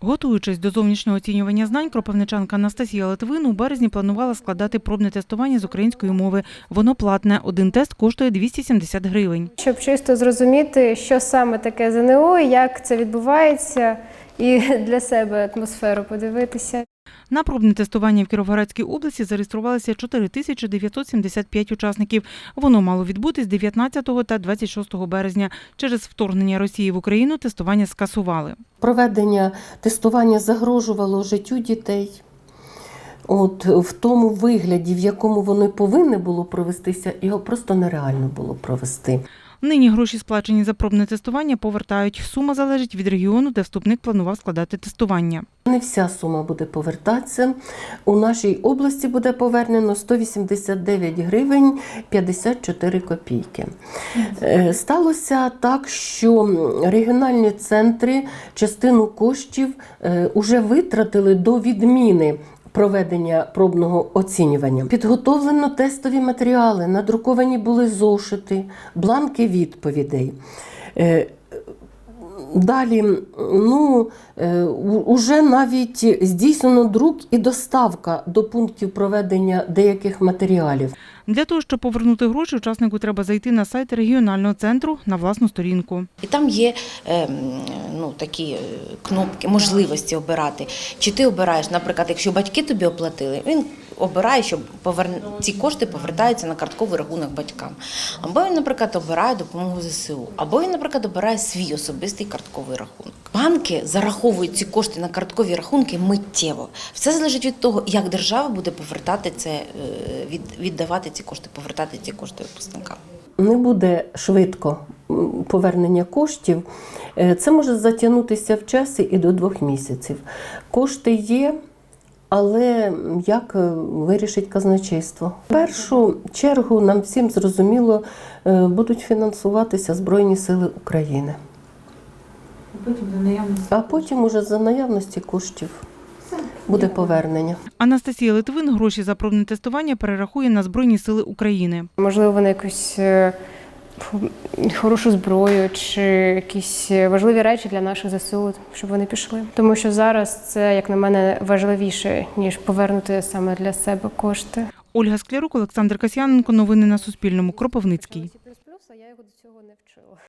Готуючись до зовнішнього оцінювання знань, кропивничанка Анастасія Литвин у березні планувала складати пробне тестування з української мови. Воно платне. Один тест коштує 270 гривень. щоб чисто зрозуміти, що саме таке ЗНО, як це відбувається, і для себе атмосферу подивитися. На пробне тестування в Кіровоградській області зареєструвалися 4975 учасників. Воно мало відбутись 19 та 26 березня. Через вторгнення Росії в Україну тестування скасували. Проведення тестування загрожувало життю дітей. От в тому вигляді, в якому воно повинне було провестися, його просто нереально було провести. Нині гроші, сплачені за пробне тестування, повертають. Сума залежить від регіону, де вступник планував складати тестування. Не вся сума буде повертатися. У нашій області буде повернено 189 гривень 54 копійки. Е, Сталося так, що регіональні центри частину коштів вже витратили до відміни. Проведення пробного оцінювання підготовлено тестові матеріали, надруковані були зошити, бланки відповідей. Далі, ну е, уже навіть здійснено друк і доставка до пунктів проведення деяких матеріалів. Для того, щоб повернути гроші, учаснику треба зайти на сайт регіонального центру на власну сторінку. І там є ем, ну, такі е, кнопки, можливості обирати. Чи ти обираєш, наприклад, якщо батьки тобі оплатили, він обирає, що поверн... ці кошти повертаються на картковий рахунок батькам. Або він, наприклад, обирає допомогу ЗСУ, або він, наприклад, обирає свій особистий картковий рахунок. Банки зараховують ці кошти на карткові рахунки миттєво. Все залежить від того, як держава буде повертати це, е, від, віддавати ці кошти, повертати ці кошти випускникам. Не буде швидко повернення коштів. Е, Це може затягнутися в часі і до двох місяців. Кошти є. Але як е, вирішить казначейство? В першу чергу нам всім зрозуміло е, будуть фінансуватися Збройні Сили України. А потім уже за наявності коштів буде повернення. Анастасія Литвин гроші за пробне тестування перерахує на Збройні сили України. Можливо, вони якусь е, хорошу зброю чи якісь важливі речі для наших ЗСУ, щоб вони пішли. Тому що зараз це, як на мене, важливіше, ніж повернути саме для себе кошти. Ольга Склярук, Олександр Касьяненко. Новини на Суспільному. Кропивницький.